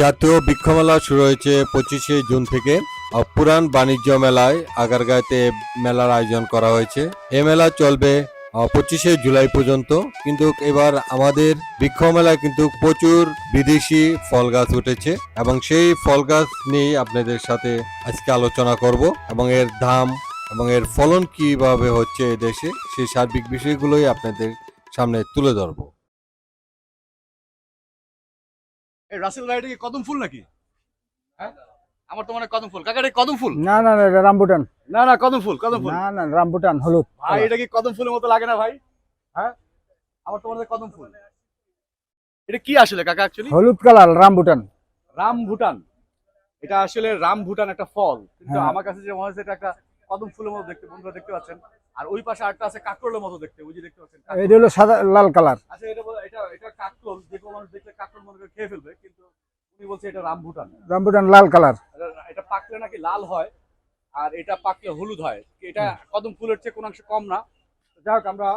জাতীয় বৃক্ষমেলা শুরু হয়েছে পঁচিশে জুন থেকে। পুরান বাণিজ্য মেলায় আগারগাঁতে মেলার আয়োজন করা হয়েছে। এ মেলা চলবে পঁচিশে জুলাই পর্যন্ত। কিন্তু এবার আমাদের বৃক্ষ মেলায় কিন্তু প্রচুর বিদেশি ফল গাছ উঠেছে এবং সেই ফল গাছ নিয়ে আপনাদের সাথে আজকে আলোচনা করব এবং এর দাম এবং এর ফলন কীভাবে হচ্ছে দেশে, সেই সার্বিক বিষয়গুলোই আপনাদের সামনে তুলে ধরবো। এই রাসেল ভাই এটা কি কদম ফুল নাকি? হ্যাঁ? আমার তো মনে কদম ফুল। কাকা এটা কদম ফুল? না না না রামবুটান। না না কদম ফুল কদম ফুল। না না রামবুটান হলুদ। ভাই এটা কি কদম ফুলের মতো লাগে না ভাই? হ্যাঁ? আমার তো মনে হয় কদম ফুল। এটা কি আসলে কাকা অ্যাকচুয়ালি হলুদ কালার রামবুটান। রাম ভুটান এটা আসলে রাম ভুটান একটা ফল। কিন্তু হ্যাঁ। আমার কাছে যে মনে হচ্ছে এটা একটা কদম ফুলের মতো দেখতে বন্ধুরা দেখতে পাচ্ছেন। আর ওই পাশে আরেকটা আছে কাকরোলের মতো দেখতে ওই যে দেখতে পাচ্ছেন। এটা হলো সাদা লাল কালার। আচ্ছা এটা এটা এটা কাকরোল যে কোনো মানুষ দেখলে কাকরোল মনে করে খেয়ে ফেলবে কিন্তু উনি বলছে এটা রাম ভুটান রামবুটান লাল কালার। এটা- পাকলে নাকি লাল হয় আর এটা পাকলে হলুদ হয়। এটা কদম ফুলের চেয়ে কোনো অংশ কম না। যাই হোক আমরা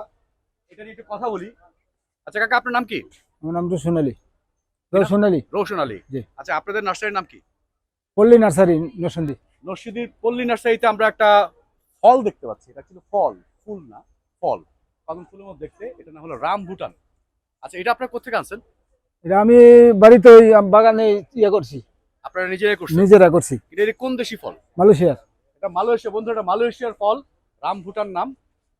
এটা নিয়ে একটু কথা বলি। আচ্ছা কাকা আপনার নাম কি? আমার নাম তো সোনালি তো সোনালি রোশন আলী। জি। আচ্ছা আপনাদের নার্সারির নাম কি? পল্লী নার্সারি নসন্দি নরসিংদীর পল্লী নার্সারিতে আমরা একটা ফল দেখতে পাচ্ছি এটা কিন্তু ফল ফুল না ফল। কদম ফুলের মধ্যে দেখতে এটা না হলো রাম ভুটান আচ্ছা এটা আপনার কোথেকে আনছেন? এটা আমি বাড়িতে বাগানে ইয়ে করছি। আপনারা নিজেরা করছেন? নিজেরা করছি। এটা কোন দেশি ফল? মালয়েশিয়ার। এটা মালয়েশিয়া বন্ধু এটা মালয়েশিয়ার ফল রাম ভুটান নাম।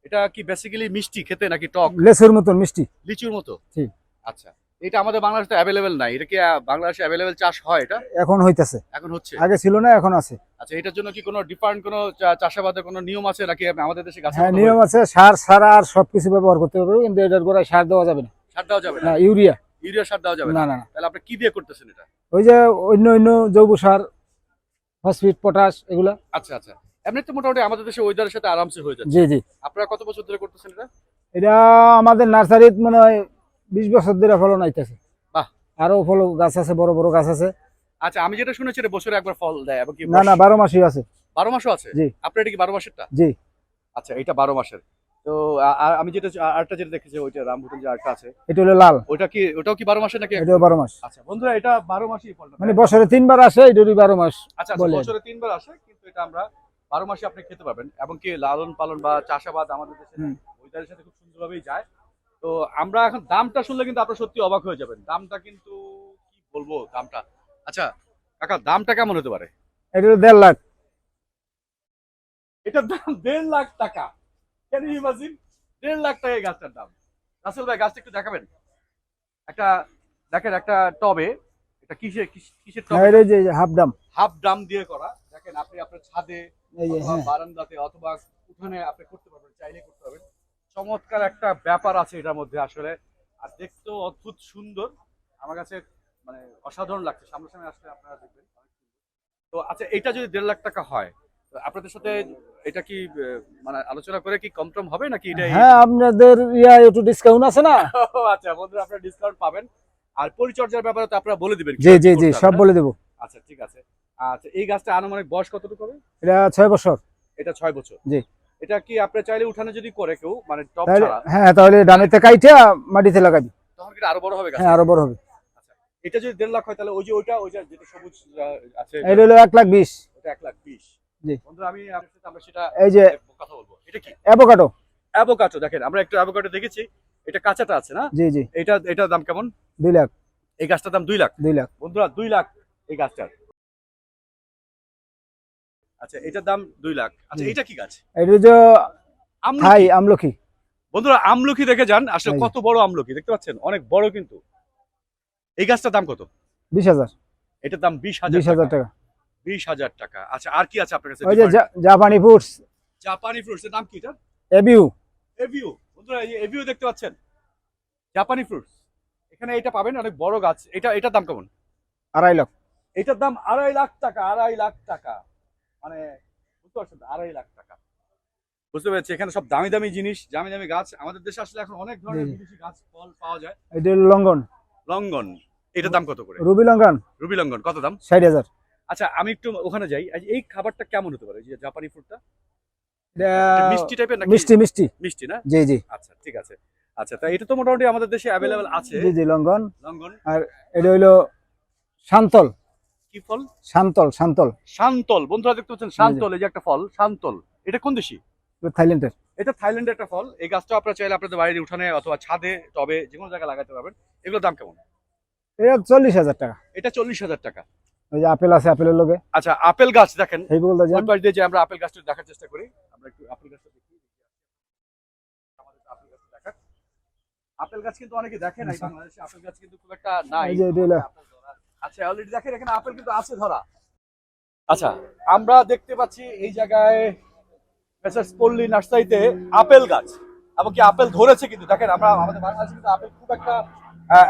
এটা কি বেসিক্যালি মিষ্টি খেতে নাকি টক? লেসের মতন মিষ্টি। লিচুর মতো? জি। আচ্ছা। এটা আমাদের বাংলাদেশে অ্যাভেলেবেল নাই। এটা কি বাংলাদেশে অ্যাভেলেবেল চাষ হয় এটা? এখন হইতাছে। এখন হচ্ছে? আগে ছিল না এখন আছে। আচ্ছা এটার জন্য কি কোনো ডিফারেন্ট কোনো চাষাবাদের কোনো নিয়ম আছে নাকি আমাদের দেশে গাছ হ্যাঁ নিয়ম আছে সার সারা আর সবকিছু ব্যবহার করতে হবে কিন্তু এটার গোড়ায় সার দেওয়া যাবে না। সার দেওয়া যাবে না? ইউরিয়া। ইউরিয়া সার দেওয়া যাবে না? না না না। তাহলে আপনি কি দিয়ে করতেছেন এটা? ওই যে অন্য অন্য জৈব সার ফসফেট পটাশ এগুলা। আচ্ছা আচ্ছা। এমনি তো মোটামুটি আমাদের দেশে ওয়েদারের সাথে আরামসে হয়ে যাচ্ছে। জি জি। আপনারা কত বছর ধরে করতেছেন এটা? এটা আমাদের নার্সারিত মনে হয় বিশ বছর ধরে ফলন আইতেছে। বাহ। আরও ফল গাছ আছে বড় বড় গাছ আছে। আচ্ছা আমি যেটা শুনেছি এটা বছরে একবার ফল দেয় এবং না না বারো মাসই আছে। বারো মাসও আছে? জি। আপনার এটা কি বারো মাসেরটা? জি। আচ্ছা এটা বারো মাসের। তো আমি যেটা আরেকটা যেটা দেখেছি ওইটা রামভুটান যে আরেকটা আছে। এটা হলো লাল। ওইটা কি ওটাও কি বারো মাসের নাকি? এটাও বারো মাস। আচ্ছা বন্ধুরা এটা বারো মাসই ফলটা মানে বছরে তিনবার আসে এটারই বারো মাস আচ্ছা আচ্ছা, বছরে তিনবার আসে কিন্তু এটা আমরা বারো মাসে আপনি খেতে পারবেন। এবং কি লালন পালন বা চাষাবাদ আমাদের দেশে। ওইটার সাথে খুব সুন্দরভাবেই যায়। তো আমরা এখন দামটা শুনলে কিন্তু আপনারা সত্যি অবাক হয়ে যাবেন। দামটা কিন্তু কি বলব দামটা? আচ্ছা কাকা দামটা কেমন হতে পারে? এটা দেড় লাখ। এটার দাম দেড় লাখ টাকা। কেন ইমাজিন দেড় লাখ টাকা গাছটার দাম। রাসেল ভাই গাছটা একটু দেখাবেন। একটা দেখেন একটা টবে এটা কিসের কিসের টবে? এটা যে হাফ দাম। হাফ ড্রাম দিয়ে করা। দেখেন আপনি আপনার ছাদে এই হ্যাঁ। বারান্দাতে অথবা উঠানে আপনি করতে পারবেন চাইলে করতে পারবেন। চমৎকার একটা ব্যাপার আছে এটার মধ্যে আসলে। আর দেখতেও অদ্ভুত সুন্দর। আমার কাছে মানে অসাধারণ লাগছে। সামনাসামনি আসলে আপনারা দেখবেন। তো আচ্ছা এটা যদি দেড় লাখ টাকা হয় আপনাদের সাথে এটা কি মানে আলোচনা করে কি কম টম হবে নাকি এটাই হ্যাঁ আপনাদের ইয়া একটু ডিসকাউন্ট আছে না? আচ্ছা বন্ধুরা আপনারা ডিসকাউন্ট পাবেন। আর পরিচর্যার ব্যাপারে তো আপনারা বলে দিবেন জি জি জি সব বলে দেবো। আচ্ছা ঠিক আছে। আচ্ছা এই গাছটা আনুমানিক বয়স কতটুকু হবে? এটা ছয় বছর। এটা ছয় বছর। জি। এটা কি আপনি চাইলে উঠানে যদি করে কেউ মানে টপ ছাড়া? হ্যাঁ তাহলে ডানেতে কাইটা মাটিতে লাগাবি তখন কি আরও বড় হবে হ্যাঁ আরও বড় হবে। এটা যদি দেড় লাখ হয় তাহলে ওই যে ওইটা ওই যে যেটা সবুজ আছে এটা হলো এক লাখ বিশ। ওটা এক লাখ বিশ। জি। বন্ধুরা আমি আপনার সাথে আমরা সেটা এই যে কথা বলব। এটা কি? অ্যাভোকাডো। অ্যাভোকাডো দেখেন আমরা একটু অ্যাভোকাডো দেখেছি। এটা কাঁচাটা আছে না? জি জি। এটা এটার দাম কেমন? দুই লাখ। এই গাছটার দাম দুই লাখ। দুই লাখ। বন্ধুরা দুই লাখ এই গাছটার। আচ্ছা এটার দাম দুই লাখ। আচ্ছা এটা কি গাছ? এটা যে আমলকি। থাই আমলকি। বন্ধুরা আমলকি দেখে যান আসলে কত বড় আমলকি দেখতে পাচ্ছেন? অনেক বড় কিন্তু। এই গাছটার দাম কত? বিশ হাজার। এটার দাম বিশ বিশ হাজার হাজার টাকা। বিশ হাজার টাকা। আচ্ছা আর কি আছে আপনার কাছে ওই যে জাপানি ফুডস জাপানি ফ্রুটস এর নাম কি এটা? এবিউ এভিউ। বন্ধুরা এই এভিউ দেখতে পাচ্ছেন? জাপানি ফ্রুটস এখানে এটা পাবেন অনেক বড় গাছ। এটা এটার দাম কেমন? আড়াই লাখ। এটার দাম আড়াই লাখ টাকা আড়াই লাখ টাকা। মানে বুঝতে পারছেন আড়াই লাখ টাকা। বুঝতে পেরেছি এখানে সব দামি দামি জিনিস দামি দামি গাছ। আমাদের দেশে আসলে এখন অনেক ধরনের। বিদেশি গাছ ফল পাওয়া যায়। এটা হলো লঙ্ঘন লঙ্গন এটার দাম কত করে? রুবি লঙ্ঘন রুবি লঙ্গন কত দাম? ষাট হাজার। আচ্ছা আমি একটু ওখানে যাই। এই খাবারটা কেমন হতে পারে যে জাপানি এটা মিষ্টি টাইপের নাকি? মিষ্টি মিষ্টি। মিষ্টি না? জি জি। আচ্ছা ঠিক আছে। আচ্ছা তা এটা তো মোটামুটি আমাদের দেশে অ্যাভেলেবেল আছে। জি জি লঙ্ঘন লঙ্গন। এটা হইল শান্তল কি ফল? শান্তল শান্তল শান্তল বন্ধুরা দেখতে পাচ্ছেন শান্তল এই যে একটা ফল শান্তল এটা কোন দেশি? থাইল্যান্ডের। এটা থাইল্যান্ডের একটা ফল। এই গাছটা আপনারা চাইলে আপনাদের বাড়ির উঠানে অথবা ছাদে টবে যে কোনো জায়গায় লাগাতে পারবেন। এগুলোর দাম কেমন? এটা চল্লিশ হাজার টাকা। এটা চল্লিশ হাজার টাকা। ওই যে আপেল আছে আপেলের লগে আচ্ছা আপেল গাছ দেখেন। এই বলতে ওই পাশ দিয়ে যে আমরা আপেল গাছটা দেখার চেষ্টা করি। আমরা একটু আপেল গাছটা দেখি। আমাদের আপেল গাছটা দেখার। আপেল গাছ কিন্তু অনেকে দেখে নাই বাংলাদেশে। আপেল গাছ কিন্তু খুব একটা নাই। এই যে আচ্ছা অলরেডি দেখেন এখানে আপেল কিন্তু আছে ধরা। আচ্ছা আমরা দেখতে পাচ্ছি এই জায়গায় মেসার্স পল্লী নার্সারিতে আপেল গাছ। এমনকি আপেল ধরেছে কিন্তু দেখেন আমরা আমাদের বাংলাদেশে কিন্তু আপেল খুব একটা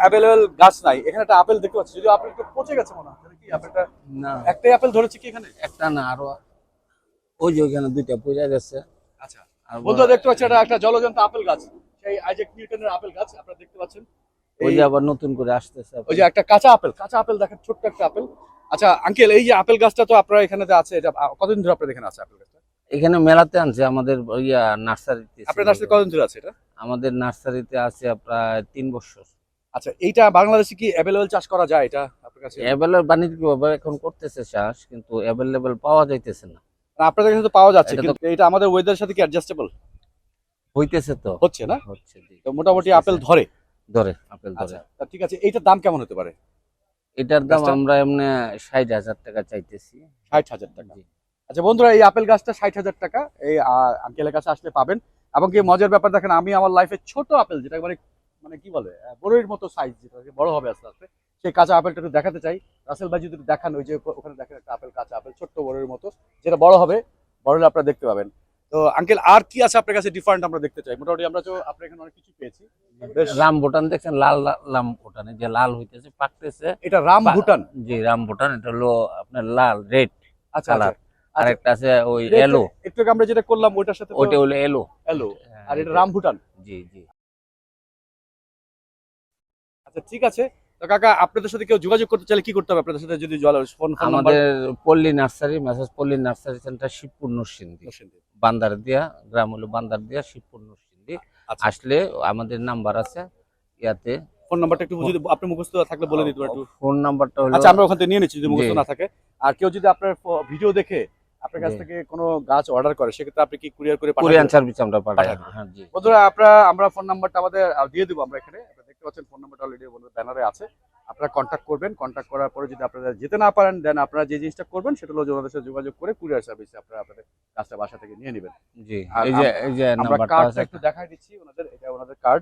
অ্যাভেলেবেল গাছ নাই। এখানে একটা আপেল দেখতে পাচ্ছি যদিও আপেল একটু পচে গেছে মনে হয়। কি আপেলটা না। একটাই আপেল ধরেছে কি এখানে? একটা না আরও ওই যে ওইখানে দুইটা পূজা গেছে। আচ্ছা। আর বন্ধুরা দেখতে পাচ্ছি এটা একটা জলজন্ত আপেল গাছ। সেই আইজাক নিউটনের আপেল গাছ আপনারা দেখতে পাচ্ছেন। ওই যে আবার নতুন করে আসতেছে ওই যে একটা কাঁচা আপেল কাঁচা আপেল দেখেন ছোট্ট একটা আপেল। আচ্ছা আঙ্কেল এই যে আপেল গাছটা তো আপনার এখানে আছে এটা কতদিন ধরে আপনার এখানে আছে আপেল গাছটা? এখানে মেলাতে আনছে আমাদের ইয়া নার্সারিতে আপনার নার্সারি কতদিন ধরে আছে এটা? আমাদের নার্সারিতে আছে প্রায় তিন বছর। আচ্ছা এইটা বাংলাদেশে কি অ্যাভেলেবল চাষ করা যায় এটা আপনার কাছে? অ্যাভেলেবল বাণিজ্যিক এখন করতেছে চাষ কিন্তু অ্যাভেলেবল পাওয়া যাইতেছে না। আপনাদের কাছে তো পাওয়া যাচ্ছে কিন্তু এটা আমাদের ওয়েদারের সাথে কি অ্যাডজাস্টেবল হইতেছে তো। হচ্ছে না? হচ্ছে তো মোটামুটি আপেল ধরে। ধরে আপেল ধরে। আচ্ছা ঠিক আছে এইটার দাম কেমন হতে পারে? এটার দাম আমরা এমনি ষাট হাজার টাকা চাইতেছি। ষাট হাজার টাকা। আচ্ছা বন্ধুরা এই আপেল গাছটা ষাট হাজার টাকা এই আঙ্কেলের কাছে আসলে পাবেন। এবং কি মজার ব্যাপার দেখেন আমি আমার লাইফে ছোট আপেল যেটা মানে মানে কি বলে আহ, মতো সাইজ যেটা বড় হবে আস্তে আস্তে সেই কাঁচা আপেলটা একটু দেখাতে চাই। রাসেল ভাই যদি দেখান ওই যে ওখানে দেখেন একটা আপেল কাঁচা আপেল ছোট্ট বড়ইর মতো যেটা বড় হবে বড় হলে আপনারা দেখতে পাবেন। তো আঙ্কেল আর কি আছে আপনার কাছে ডিফারেন্ট আমরা দেখতে চাই? মোটামুটি আমরা তো আপনার এখানে অনেক কিছু পেয়েছি। রাম ভুটান দেখছেন? লাল লাল- রাম ভুটান যে লাল হইতেছে পাকতেছে। এটা রাম ভুটান? জি রাম ভুটান এটা হলো আপনার লাল রেড আচ্ছা কালার। আচ্ছা। আর একটা আছে ওই এলো একটু আমরা যেটা করলাম ওইটার সাথে ওইটা হলো এলো এলো আর এটা রাম ভুটান। জি জি। আচ্ছা ঠিক আছে। তো কাকা আপনাদের সাথে কেউ যোগাযোগ করতে চাইলে কি করতে হবে? আপনাদের সাথে যদি জল ফোন ফোন আমাদের Palli nursery message Palli nursery centre Shibpur Narsingdi. বান্দার দিয়া গ্রাম হলো বান্দার দিয়া শিবপুর নরসিংদী। আচ্ছা। আসলে আমাদের নাম্বার আছে ইয়াতে। ফোন নাম্বারটা একটু যদি আপনি মুখস্থ থাকলে বলে দিতে একটু। ফোন নাম্বারটা হলো আচ্ছা আমরা ওখান থেকে নিয়ে নিচ্ছি যদি মুখস্থ না থাকে। আর কেউ যদি আপনার ভিডিও দেখে আপনার কাছ থেকে কোনো গাছ অর্ডার করে সেক্ষেত্রে আপনি কি কুরিয়ার করে? কোরিয়ান সার্ভিস আমরা পাঠাই। হ্যাঁ জি। বন্ধুরা আপনারা আমরা ফোন নাম্বারটা আমাদের দিয়ে দেবো আমরা এখানে আপনারা দেখতে পাচ্ছেন ফোন নাম্বারটা অলরেডি ব্যানারে আছে। আপনারা কন্ট্যাক্ট করবেন কন্ট্যাক্ট করার পরে যদি আপনারা যেতে না পারেন দেন আপনারা যে জিনিসটা করবেন সেটা হলো যে ওনাদের সাথে যোগাযোগ করে কুরিয়ার সার্ভিসে আপনারা আপনাদের কাজটা বাসা থেকে নিয়ে নেবেন। জি এই যে এই যে আমরা কার্ডটা একটু দেখাই দিচ্ছি ওনাদের এটা ওনাদের কার্ড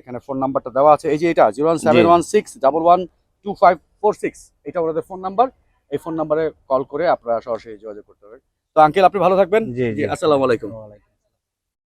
এখানে ফোন নাম্বারটা দেওয়া আছে। এই যে এটা zero one seven one six double one two five four six এটা ওনাদের ফোন নাম্বার এই ফোন নাম্বারে কল করে আপনারা সরাসরি যোগাযোগ করতে পারবেন। তো আঙ্কেল আপনি ভালো থাকবেন। জি। জি আসসালামু আলাইকুম। ওয়ালাইকুম